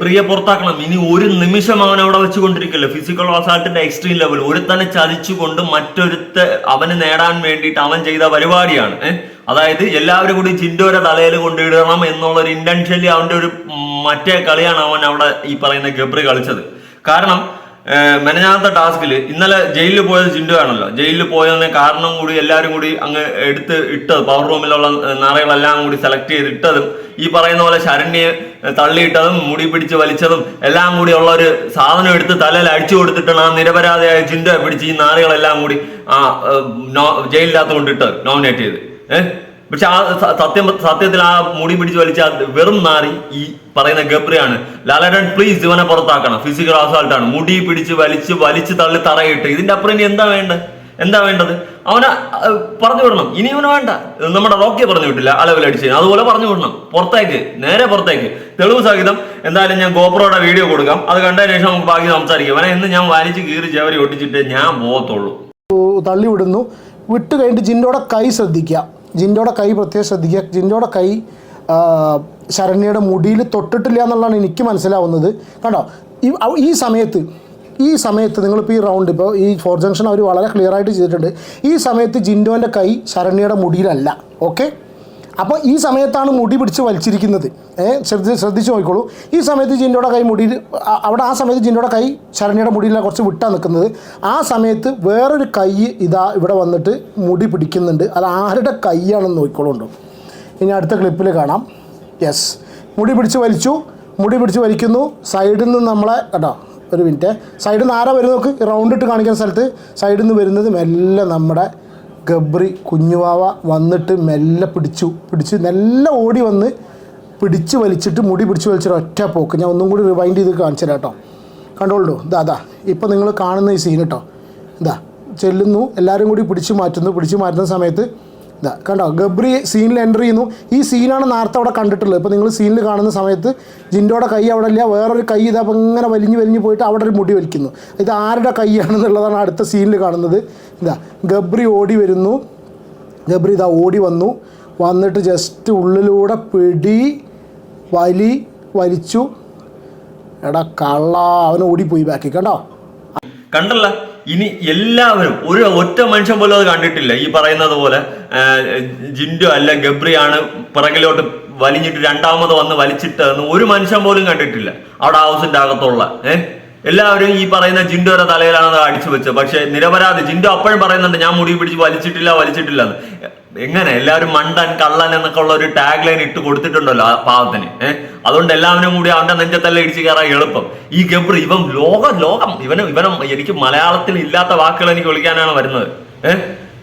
പ്രിയ പുറത്താക്കണം ഇനി ഒരു നിമിഷം അവൻ അവിടെ വെച്ചുകൊണ്ടിരിക്കല്ലോ? ഫിസിക്കൽ അസാൾട്ടിന്റെ എക്സ്ട്രീം ലെവൽ ഒരുത്തനെ ചതിച്ചുകൊണ്ട് മറ്റൊരുത്ത അവന് നേടാൻ വേണ്ടിയിട്ട് അവൻ ചെയ്ത പരിപാടിയാണ്. അതായത് എല്ലാവരും കൂടി ചിന്തോരെ തലയിൽ കൊണ്ടിടണം എന്നുള്ള ഒരു ഇന്റൻഷനിൽ അവന്റെ ഒരു മറ്റേ കളിയാണ് അവൻ അവിടെ ഈ പറയുന്ന ഗബ്രി കളിച്ചത്. കാരണം മെനഞ്ഞാത്ത ടാസ്കിൽ ഇന്നലെ ജയിലിൽ പോയത് ജിൻഡു ആണല്ലോ. ജയിലിൽ പോയതിന് കാരണം കൂടി എല്ലാവരും കൂടി അങ്ങ് എടുത്ത് ഇട്ടത് പവർ റൂമിലുള്ള നാറകളെല്ലാം കൂടി സെലക്ട് ചെയ്ത് ഇട്ടതും ഈ പറയുന്ന പോലെ ശരണ്യെ തള്ളിയിട്ടതും മുടി പിടിച്ച് വലിച്ചതും എല്ലാം കൂടി ഉള്ള ഒരു സാധനം എടുത്ത് തലയിൽ അടിച്ചു കൊടുത്തിട്ടാണ് ആ നിരപരാധിയായ ജിൻഡുവെ പിടിച്ച് ഈ നാറികളെല്ലാം കൂടി ആ ജയിലിനകത്ത് കൊണ്ടിട്ട് നോമിനേറ്റ് ചെയ്ത്. ഏഹ് പക്ഷെ ആ സത്യം സത്യത്തിൽ ആ മുടി പിടിച്ച് വലിച്ച വെറും നാറി ഈ പറയുന്ന ഗബ്രിയാണ്. ലാലേട്ടൻ പ്ലീസ് ഇവനെ പുറത്താക്കണം. ഫിസിക്കൽ അസാൾട്ട് ആണ്. മുടി പിടിച്ച് വലിച്ച് വലിച്ച് തള്ളി തറയിട്ട്. ഇതിന്റെ അപ്പുറം ഇനി എന്താ വേണ്ടത്? എന്താ വേണ്ടത്? അവനെ പറഞ്ഞു വിടണം. ഇനി ഇവന് വേണ്ട. നമ്മുടെ റോക്കി പറഞ്ഞു വിട്ടില്ല. അളവിലടിച്ച് അതുപോലെ പറഞ്ഞു വിടണം. പുറത്തേക്ക്. നേരെ പുറത്തേക്ക്. തെളിവ് സഹിതം എന്തായാലും ഞാൻ ഗോപ്രോയുടെ വീഡിയോ കൊടുക്കാം. അത് കണ്ടതിന് ശേഷം നമുക്ക് ബാക്കി സംസാരിക്കാം. അവനെ ഇന്ന് ഞാൻ വലിച്ച് കീറി ചേവരി ഒട്ടിച്ചിട്ട് ഞാൻ പോകത്തുള്ളൂ. തള്ളി വിടുന്നു വിട്ട് കഴിഞ്ഞിട്ട് ജിന്നോടെ കൈ ശ്രദ്ധിക്കുക. ജിൻഡോടെ കൈ പ്രത്യേകം ശ്രദ്ധിക്കുക. ജിൻഡോടെ കൈ ശരണ്യയുടെ മുടിയിൽ തൊട്ടിട്ടില്ല എന്നുള്ളതാണ് എനിക്ക് മനസ്സിലാവുന്നത്. കണ്ടോ? ഈ ഈ സമയത്ത് ഈ സമയത്ത് നിങ്ങളിപ്പോൾ ഈ റൗണ്ട് ഇപ്പോൾ ഈ ഫോർ ജംഗ്ഷൻ അവർ വളരെ ക്ലിയർ ആയിട്ട് ചെയ്തിട്ടുണ്ട്. ഈ സമയത്ത് ജിൻഡോന്റെ കൈ ശരണ്യയുടെ മുടിയിലല്ല. ഓക്കെ അപ്പോൾ ഈ സമയത്താണ് മുടി പിടിച്ച് വലിച്ചിരിക്കുന്നത്. ശ്രദ്ധ ശ്രദ്ധിച്ച് നോക്കിക്കോളൂ. ഈ സമയത്ത് ജിൻഡോടെ കൈ മുടി അവിടെ ആ സമയത്ത് ജിൻഡോടെ കൈ ശരണിയുടെ മുടിയിലാണ് കുറച്ച് വിട്ടാ നിൽക്കുന്നത്. ആ സമയത്ത് വേറൊരു കൈ ഇതാ ഇവിടെ വന്നിട്ട് മുടി പിടിക്കുന്നുണ്ട്. അത് ആരുടെ കൈയാണെന്ന് നോക്കിക്കോളുണ്ടോ. ഇനി അടുത്ത ക്ലിപ്പിൽ കാണാം. യെസ് മുടി പിടിച്ച് വലിച്ചു. മുടി പിടിച്ച് വലിക്കുന്നു. സൈഡിൽ നിന്ന് നമ്മളെ കേട്ടോ ഒരു മിനിറ്റ്. സൈഡിൽ നിന്ന് ആരാ വരുന്നത് നോക്ക്. റൗണ്ട് ഇട്ട് കാണിക്കുന്ന സ്ഥലത്ത് സൈഡിൽ നിന്ന് വരുന്നത് മെല്ലെ നമ്മുടെ ഗബ്രി കുഞ്ഞുവാവ വന്നിട്ട് മെല്ലെ പിടിച്ചു. പിടിച്ച് മെല്ലെ ഓടി വന്ന് പിടിച്ച് വലിച്ചിട്ട് മുടി പിടിച്ച് വലിച്ചൊരു ഒറ്റ പോക്ക്. ഞാൻ ഒന്നും കൂടി റിവൈൻഡ് ചെയ്ത് കാണിച്ചു കേട്ടോ. കണ്ടോളൂ ഇതാ അതാ ഇപ്പം നിങ്ങൾ കാണുന്ന ഈ സീൻ കേട്ടോ. ഇതാ ചെല്ലുന്നു. എല്ലാവരും കൂടി പിടിച്ചു മാറ്റുന്നു. പിടിച്ചു മാറ്റുന്ന സമയത്ത് ഇതാ കണ്ടോ? ഗബ്രി സീനിൽ എന്റർ ചെയ്യുന്നു. ഈ സീനാണ് നേരത്തെ അവിടെ കണ്ടിട്ടുള്ളത്. ഇപ്പോൾ നിങ്ങൾ സീനിൽ കാണുന്ന സമയത്ത് ജിൻഡോയുടെ കൈ അവിടെ ഇല്ല. വേറൊരു കൈ ഇതാ ഇങ്ങനെ വലിഞ്ഞ് വലിഞ്ഞ് പോയിട്ട് അവിടെ ഒരു മുടി വലിക്കുന്നു. ഇത് ആരുടെ കൈയാണെന്നുള്ളതാണ് അടുത്ത സീനിൽ കാണുന്നത്. ഇതാ ഗബ്രി ഓടി വരുന്നു. ഗബ്രി ഇതാ ഓടി വന്നു. വന്നിട്ട് ജസ്റ്റ് ഉള്ളിലൂടെ പിടി വലി വലിച്ചു. എടാ കള്ള അവൻ ഓടിപ്പോയി ബാക്കി കണ്ടോ? കണ്ടല്ല? ഇനി എല്ലാവരും ഒരു ഒറ്റ മനുഷ്യൻ പോലും അത് കണ്ടിട്ടില്ല. ഈ പറയുന്നത് പോലെ ജിൻഡോ അല്ല ഗബ്രിയാണ് പിറകിലോട്ട് വലിഞ്ഞിട്ട് രണ്ടാമത് വന്ന് വലിച്ചിട്ടെന്ന് ഒരു മനുഷ്യൻ പോലും കണ്ടിട്ടില്ല. അവിടെ ഹൗസിന്റെ അകത്തുള്ള ഏഹ് എല്ലാവരും ഈ പറയുന്ന ജിൻഡോയുടെ തലയിലാണ് അത് അടിച്ചു വെച്ചത്. പക്ഷെ നിരപരാധി ജിൻഡോ അപ്പോഴും പറയുന്നുണ്ട് ഞാൻ മുടി പിടിച്ച് വലിച്ചിട്ടില്ല വലിച്ചിട്ടില്ല എങ്ങനെ? എല്ലാവരും മണ്ടൻ കള്ളൻ എന്നൊക്കെ ഉള്ള ഒരു ടാഗ് ലൈൻ ഇട്ട് കൊടുത്തിട്ടുണ്ടല്ലോ ആ പാവത്തിന്. ഏഹ് അതുകൊണ്ട് എല്ലാവരും കൂടി അവന്റെ നെഞ്ചത്തെല്ലാം ഇടിച്ചു കയറാൻ എളുപ്പം. ഈ ഗബ്രി ഇവൻ ലോകം ലോകം. ഇവന് ഇവനും എനിക്ക് മലയാളത്തിൽ ഇല്ലാത്ത വാക്കുകൾ എനിക്ക് വിളിക്കാനാണ് വരുന്നത്. ഏഹ്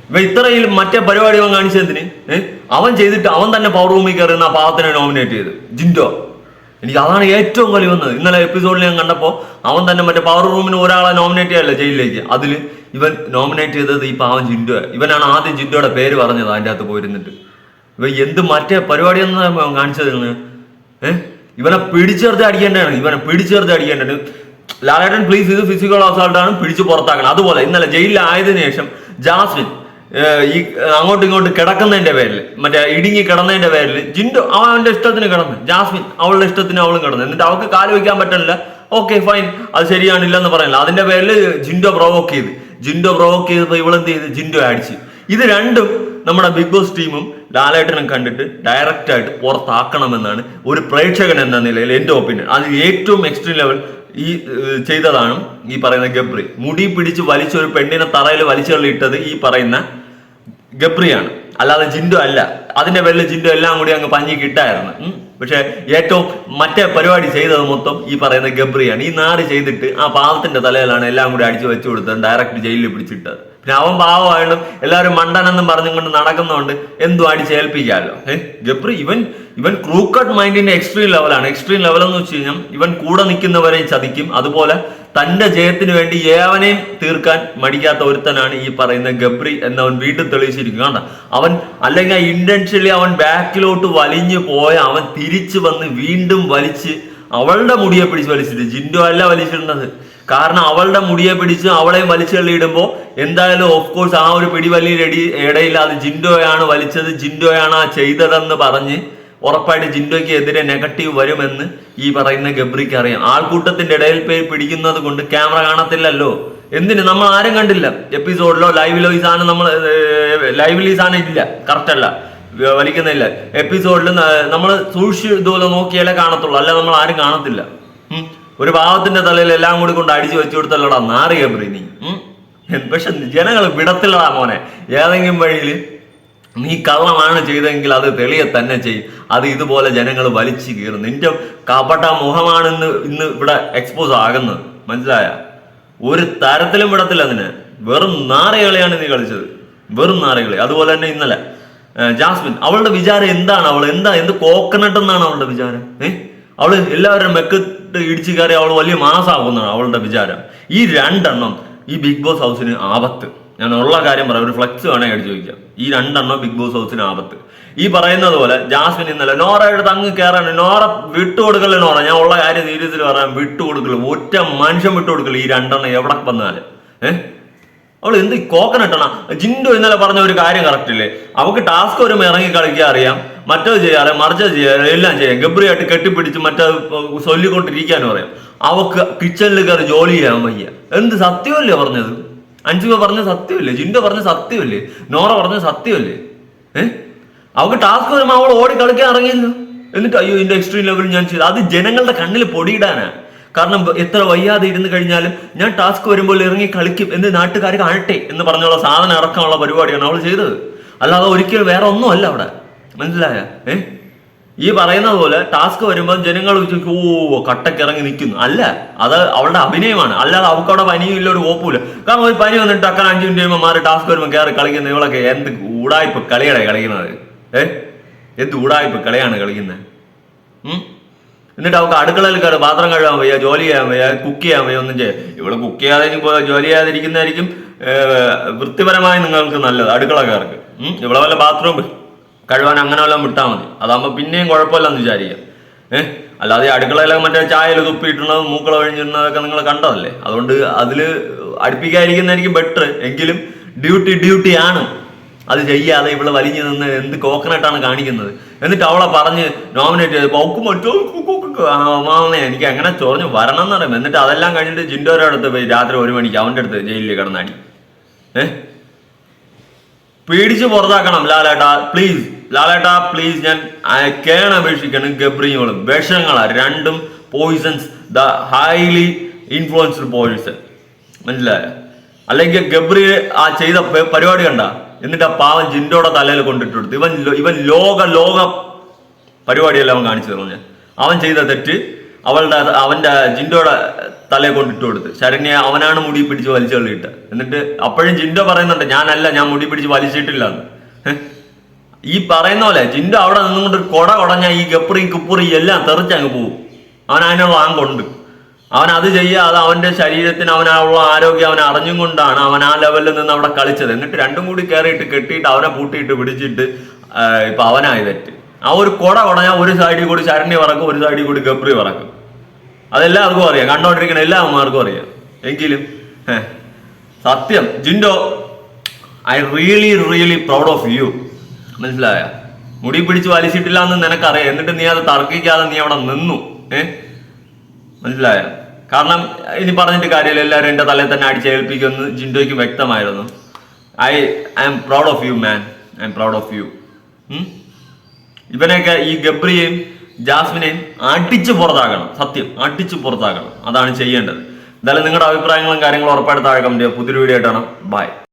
ഇവ ഇത്രയും മറ്റേ പരിപാടി അവൻ കാണിച്ചതിന് ഏഹ് അവൻ ചെയ്തിട്ട് അവൻ തന്നെ പവർ റൂമിൽ കയറുന്ന ആ പാവത്തിനെ നോമിനേറ്റ് ചെയ്ത്. ജിൻഡോ. എനിക്ക് അതാണ് ഏറ്റവും വലിയ വന്നത്. ഇന്നലെ എപ്പിസോഡിൽ ഞാൻ കണ്ടപ്പോൾ അവൻ തന്നെ മറ്റേ പവർ റൂമിന് ഒരാളെ നോമിനേറ്റ് ചെയ്യല്ലേ ജയിലിലേക്ക്? അതിൽ ഇവൻ നോമിനേറ്റ് ചെയ്തത് ഈ പാവം ജിൻഡോ ഇവനാണ് ആദ്യം ജിൻഡോയുടെ പേര് പറഞ്ഞത് അതിന്റെ അകത്ത് പോയിരുന്നിട്ട്. ഇവ എന്ത് മറ്റേ പരിപാടിയൊന്നും കാണിച്ചത് നിങ്ങൾ ഏഹ് ഇവനെ പിടിച്ചേർത്ത് അടിക്കേണ്ടതാണ്. ഇവനെ പിടിച്ചേർത്ത് അടിക്കേണ്ടത് ലാലേട്ടൻ പ്ലീസ് ഇത് ഫിസിക്കൽ അസാൾട്ടാണ് പിടിച്ച് പുറത്താക്കണം. അതുപോലെ ഇന്നലെ ജയിലിലായതിനു ശേഷം ജാസ്മിൻ ഈ അങ്ങോട്ടും ഇങ്ങോട്ടും കിടക്കുന്നതിന്റെ പേരിൽ മറ്റേ ഇടുങ്ങി കിടന്നതിന്റെ പേരിൽ ജിൻഡു അവന്റെ ഇഷ്ടത്തിന് കിടന്നു ജാസ്മിൻ അവളുടെ ഇഷ്ടത്തിന് അവളും കിടന്നു. എന്നിട്ട് അവൾക്ക് കാൽ വയ്ക്കാൻ പറ്റണില്ല. ഓക്കെ ഫൈൻ അത് ശരിയാണില്ലെന്ന് പറയുന്നില്ല. അതിന്റെ പേരിൽ ജിൻഡോ പ്രൊവോക്ക് ചെയ്ത്. ജിൻഡോ പ്രൊവോക്ക് ചെയ്തപ്പോൾ ഇവളെന്ത് ചെയ്ത്? ജിൻഡോ അടിച്ച് ഇത് രണ്ടും നമ്മുടെ ബിഗ് ബോസ് ടീമും ലാലേട്ടനും കണ്ടിട്ട് ഡയറക്റ്റ് ആയിട്ട് പുറത്താക്കണമെന്നാണ് ഒരു പ്രേക്ഷകൻ എന്ന നിലയിൽ എന്റെ ഒപ്പീനിയൻ അത് ഏറ്റവും എക്സ്ട്രീം ലെവൽ ഈ ചെയ്തതാണ് ഈ പറയുന്ന ഗബ്രി. മുടി പിടിച്ച് വലിച്ച ഒരു പെണ്ണിനെ തറയിൽ വലിച്ചെള്ളിയിട്ടത് ഈ പറയുന്ന ഗബ്രിയാണ്. അല്ലാതെ ജിൻഡോ അല്ല. അതിന്റെ പേരിൽ ജിൻഡോ എല്ലാം കൂടി അങ്ങ് പഞ്ഞി കിട്ടായിരുന്നു. പക്ഷെ ഏറ്റവും മറ്റേ പരിപാടി ചെയ്തത് മൊത്തം ഈ പറയുന്ന ഗബ്രിയാണ്. ഈ നാട് ചെയ്തിട്ട് ആ പാവത്തിന്റെ തലയിലാണ് എല്ലാം കൂടി അടിച്ചു വെച്ചു കൊടുത്തത്. ഡയറക്റ്റ് ജയിലിൽ പിടിച്ചിട്ടത്. പിന്നെ അവൻ പാവമായിട്ടും എല്ലാവരും മണ്ടനെന്നും പറഞ്ഞുകൊണ്ട് നടക്കുന്നതുകൊണ്ട് എന്തും അടിച്ചേൽപ്പിക്കാമല്ലോ ഏഹ് ഗബ്രി ഇവൻ ഇവൻ ക്രൂക്കട്ട് മൈൻഡിന്റെ എക്സ്ട്രീം ലെവലാണ് എക്സ്ട്രീം ലെവൽ എന്ന് വെച്ച് കഴിഞ്ഞാൽ ഇവൻ കൂടെ നിൽക്കുന്നവരെയും ചതിക്കും. അതുപോലെ തന്റെ ജയത്തിന് വേണ്ടി ഏവനെയും തീർക്കാൻ മടിക്കാത്ത ഒരുത്തനാണ് ഈ പറയുന്ന ഗബ്രി എന്നവൻ വീണ്ടും തെളിയിച്ചിരിക്കും കണ്ട? അവൻ അല്ലെങ്കിൽ ഇന്റൻഷ്യലി അവൻ ബാക്കിലോട്ട് വലിഞ്ഞു പോയ അവൻ തിരിച്ചു വന്ന് വീണ്ടും വലിച്ച് അവളുടെ മുടിയെ പിടിച്ച് വലിച്ചിട്ട് ജിൻഡു അല്ല വലിച്ചിടുന്നത്. കാരണം അവളുടെ മുടിയെ പിടിച്ച് അവളെയും വലിച്ചു എന്തായാലും ഓഫ് കോഴ്സ് ആ ഒരു പിടിവലിയുടെ ഇടയിൽ അത് ജിൻഡോയാണ് വലിച്ചത് ജിൻഡോയാണ് ആ ചെയ്തതെന്ന് പറഞ്ഞ് ഉറപ്പായിട്ട് ജിൻഡോയ്ക്ക് എതിരെ നെഗറ്റീവ് വരുമെന്ന് ഈ പറയുന്ന ഗബ്രിക്ക് അറിയാം. ആൾക്കൂട്ടത്തിന്റെ ഇടയിൽ പേര് പിടിക്കുന്നത് കൊണ്ട് ക്യാമറ കാണത്തില്ലല്ലോ. എന്തിന്? നമ്മൾ ആരും കണ്ടില്ല. എപ്പിസോഡിലോ ലൈവിലോ ഈ സാധനം നമ്മൾ ലൈവിൽ ഈ സാധനം ഇല്ല. കറക്റ്റ് അല്ല. വലിക്കുന്നില്ല. എപ്പിസോഡിൽ നമ്മൾ സൂക്ഷിച്ച് ഇതുപോലെ നോക്കിയാലേ കാണത്തുള്ളൂ. അല്ല നമ്മൾ ആരും കാണത്തില്ല. ഒരു പാവത്തിന്റെ തലയിൽ എല്ലാം കൂടി കൊണ്ട് അടിച്ചു വെച്ചു കൊടുത്തല്ലടാ. നാറി ഗബ്രി നീ. പക്ഷെ ജനങ്ങൾ വിടത്തില്ലടാ മോനെ. ഏതെങ്കിലും വഴിയിൽ നീ കള്ളമാണ് ചെയ്തെങ്കിൽ അത് തെളിയെ തന്നെ ചെയ്യും. അത് ഇതുപോലെ ജനങ്ങൾ വലിച്ചു കീറും. നിന്റെ കപട മുഖമാണ് ഇന്ന് ഇവിടെ എക്സ്പോസ് ആകുന്നത്. മനസ്സിലായ? ഒരു തരത്തിലും വിടത്തില്ല അതിനെ. വെറും നാറകളെയാണ് നീ കളിച്ചത്. വെറും നാറകളെ അതുപോലെ തന്നെ ഇന്നലെ ജാസ്മിൻ അവളുടെ വിചാരം എന്താണ്? അവൾ എന്താ? എന്ത് കോക്കനട്ട് എന്നാണ് അവളുടെ വിചാരം? ഏ? അവൾ എല്ലാവരും മെക്കിട്ട് ഇടിച്ചു കയറി അവൾ വലിയ മാസാകുന്നതാണ് അവളുടെ വിചാരം. ഈ രണ്ടെണ്ണം ഈ ബിഗ് ബോസ് ഹൗസിന് ആപത്ത്. ഞാൻ ഉള്ള കാര്യം പറയാം. ഒരു ഫ്ലക്സ് വേണേ അടിച്ചു ചോദിക്കാം. ഈ രണ്ടെണ്ണം ബിഗ് ബോസ് ഹൗസിന് ആപത്ത്. ഈ പറയുന്നത് പോലെ ജാസ്മിൻ ഇന്നലെ നോറയുടെ തങ്ങ് കയറാൻ നോറ വിട്ടുകൊടുക്കല്ലേ നോറ? ഞാൻ ഉള്ള കാര്യം സീരിയസിൽ പറയാൻ വിട്ടുകൊടുക്കൽ ഒറ്റ മനുഷ്യൻ വിട്ടുകൊടുക്കൽ ഈ രണ്ടെണ്ണം എവിടെ വന്നാൽ. ഏഹ് അവൾ എന്ത് കോക്കനട്ടണ ജിൻഡു ഇന്നലെ പറഞ്ഞ ഒരു കാര്യം കറക്റ്റ് ഇല്ലേ? അവക്ക് ടാസ്ക് ഒരു ഇറങ്ങി കളിക്കാൻ അറിയാം. മറ്റത് ചെയ്യാറ് മറിച്ചത് ചെയ്യാറ് എല്ലാം ചെയ്യാം. ഗബ്രിയായിട്ട് കെട്ടിപ്പിടിച്ച് മറ്റത് ചൊല്ലിക്കൊണ്ടിരിക്കാനും അറിയാം. അവക്ക് കിച്ചണിൽ കയറി ജോലി ചെയ്യാൻ വയ്യ. എന്ത് സത്യമല്ലേ പറഞ്ഞത്? അഞ്ചുമ പറഞ്ഞ സത്യമല്ലേ? ജിൻഡ പറഞ്ഞ സത്യമല്ലേ? നോറ പറഞ്ഞ സത്യമല്ലേ? ഏഹ് അവക്ക് ടാസ്ക് വരുമ്പോൾ അവൾ ഓടി കളിക്കാൻ ഇറങ്ങിയല്ലോ. എന്നിട്ട് അയ്യോ ഇതിന്റെ എക്സ്ട്രീം ലെവൽ ഞാൻ ചെയ്തു. അത് ജനങ്ങളുടെ കണ്ണിൽ പൊടിയിടാനാ. കാരണം എത്ര വയ്യാതെ ഇരുന്ന് കഴിഞ്ഞാലും ഞാൻ ടാസ്ക് വരുമ്പോൾ ഇറങ്ങി കളിക്കും എന്ന് നാട്ടുകാർ കാണട്ടെ എന്ന് പറഞ്ഞുള്ള സാധനം ഇറക്കാനുള്ള പരിപാടിയാണ് അവൾ ചെയ്തത്. അല്ലാതെ ഒരിക്കലും വേറെ ഒന്നും അല്ല അവിടെ. മനസ്സിലായ? ഏ? ഈ പറയുന്ന പോലെ ടാസ്ക് വരുമ്പോൾ ജനങ്ങൾ ഓ കട്ടക്കിറങ്ങി നിൽക്കുന്നു അല്ല അത് അവളുടെ അഭിനയമാണ്. അല്ലാതെ അവൾക്ക് അവിടെ പനിയും ഇല്ല ഒരു കോപ്പൂല കാരണം ഒരു പനി വന്നിട്ട് അക്കാൻ അഞ്ചു മിനിറ്റ് കഴിയുമ്പോൾ മാറി ടാസ്ക് വരുമ്പോൾ കയറി കളിക്കുന്ന ഇവളൊക്കെ എന്ത് ഊടായ്പ കളിയാണ് കളിക്കുന്നത്? ഏ? എന്ത് ഊടായ്പ കളിയാണ് കളിക്കുന്നത്? എന്നിട്ട് അവൾക്ക് അടുക്കളയിൽ കയറി പാത്രം കഴുകാൻ വയ്യ ജോലി ചെയ്യാൻ വയ്യ കുക്ക് ചെയ്യാൻ വയ്യ ഒന്നും ചെയ്യാം ഇവൾ കുക്ക് ചെയ്യാതെ ജോലി ചെയ്യാതിരിക്കുന്നതായിരിക്കും വൃത്തിപരമായി നിങ്ങൾക്ക് നല്ലത് അടുക്കളക്കാർക്ക്. ഇവിടെ വല്ല ബാത്റൂം കഴുകാൻ അങ്ങനെ വല്ലതും വിട്ടാൽ മതി. അതാകുമ്പോൾ പിന്നെയും കുഴപ്പമില്ലെന്ന് വിചാരിക്കാം. ഏഹ് അല്ലാതെ അടുക്കളയിലൊക്കെ മറ്റേ ചായയിൽ തുപ്പിയിട്ടുള്ളതും മൂക്കള ഒഴിഞ്ഞിരുന്നതൊക്കെ നിങ്ങൾ കണ്ടതല്ലേ? അതുകൊണ്ട് അതിൽ അടുപ്പിക്കാതിരിക്കുന്നതായിരിക്കും ബെറ്റർ എങ്കിലും ഡ്യൂട്ടി ഡ്യൂട്ടിയാണ് അത് ചെയ്യാതെ ഇവിടെ വലിഞ്ഞു നിന്ന് എന്ത് കോക്കനട്ടാണ് കാണിക്കുന്നത്. എന്നിട്ട് അവളെ പറഞ്ഞ് നോമിനേറ്റ് ചെയ്ത് മറ്റോ? മാമനെ എനിക്ക് അങ്ങനെ ചൊറിഞ്ഞു വരണം എന്ന് പറയും എന്നിട്ട് അതെല്ലാം കഴിഞ്ഞിട്ട് ജിൻഡോയുടെ അടുത്ത് പോയി രാത്രി ഒരു മണിക്ക് അവന്റെ അടുത്ത് ജയിലിൽ കിടന്നാടി ഏഹ് പേടിച്ച് പുറത്താക്കണം ലാലേട്ടാ. പ്ലീസ് ലാലേട്ടാ പ്ലീസ് ഞാൻ കേണ അപേക്ഷിക്കണം ഗബ്രിയോളും. വിഷങ്ങളാ രണ്ടും poisons the highly influenced poison മനസ്സിലായ? അല്ലെങ്കിൽ ഗബ്രി ആ ചെയ്ത പരിപാടി കണ്ട? എന്നിട്ട് ആ പാവൻ ജിൻഡോടെ തലയിൽ കൊണ്ടിട്ട് കൊടുത്തു ഇവൻ ഇവൻ ലോക ലോക പരിപാടിയല്ല അവൻ കാണിച്ചു തന്നു ഞാൻ അവൻ ചെയ്ത തെറ്റ് അവളുടെ അവന്റെ ജിൻഡോടെ തലയെ കൊണ്ടിട്ട് കൊടുത്ത് ശരണ്യ അവനാണ് മുടി പിടിച്ച് വലിച്ചു തള്ളിയിട്ട്. എന്നിട്ട് അപ്പോഴും ജിൻഡോ പറയുന്നുണ്ട് ഞാനല്ല ഞാൻ മുടി പിടിച്ച് വലിച്ചിട്ടില്ല? ഈ പറയുന്ന പോലെ ജിൻഡോ അവിടെ നിന്നുകൊണ്ട് കൊട കൊടഞ്ഞ ഈ ഗപ്പറി കുപ്പുറി എല്ലാം തെറിച്ചങ്ങ് പോകും അവൻ അതിനുള്ള ആങ്കൊണ്ട് അവൻ അത് ചെയ്യുക അത് അവന്റെ ശരീരത്തിന് അവനുള്ള ആരോഗ്യം അവൻ അറിഞ്ഞും കൊണ്ടാണ് അവൻ ആ ലെവലിൽ നിന്ന് അവിടെ കളിച്ചത്. എന്നിട്ട് രണ്ടും കൂടി കയറിയിട്ട് കെട്ടിയിട്ട് അവനെ പൂട്ടിയിട്ട് പിടിച്ചിട്ട് ഇപ്പൊ അവനായി തെറ്റ്. ആ ഒരു കൊട കൊടഞ്ഞ ഒരു സൈഡിൽ കൂടി ശരണ്യ പറക്കും ഒരു സൈഡിൽ കൂടി ഗപ്രി പറക്കും. അതെല്ലാവർക്കും അറിയാം. കണ്ടോണ്ടിരിക്കുന്ന എല്ലാവർക്കും അറിയാം. എങ്കിലും സത്യം. Jinto I really really proud of you മനസ്സിലായ? മുടി പിടിച്ച് വലിച്ചിട്ടില്ല എന്ന് നിനക്കറിയാം. എന്നിട്ട് നീ അത് തർക്കിക്കാതെ നീ അവിടെ നിന്നു. ഏ? മനസ്സിലായ? കാരണം ഇനി പറഞ്ഞിട്ട് കാര്യമില്ല. എല്ലാവരും എന്റെ തലയിൽ തന്നെ അടിച്ചേൽപ്പിക്കുമെന്ന് ജിൻഡോയ്ക്ക് വ്യക്തമായിരുന്നു. I I'm proud of you man. I'm proud of you. ഇവനെയൊക്കെ ഈ ഗബ്രിയെയും ജാസ്മിനെയും അടിച്ച് പുറത്താക്കണം. സത്യം അടിച്ച് പുറത്താക്കണം. അതാണ് ചെയ്യേണ്ടത്. എന്തായാലും നിങ്ങളുടെ അഭിപ്രായങ്ങളും കാര്യങ്ങളും ഉറപ്പായിട്ട് താഴെ കമന്റ് ചെയ്യുക പുതിയൊരു വീഡിയോ ആയിട്ടാണ് ബൈ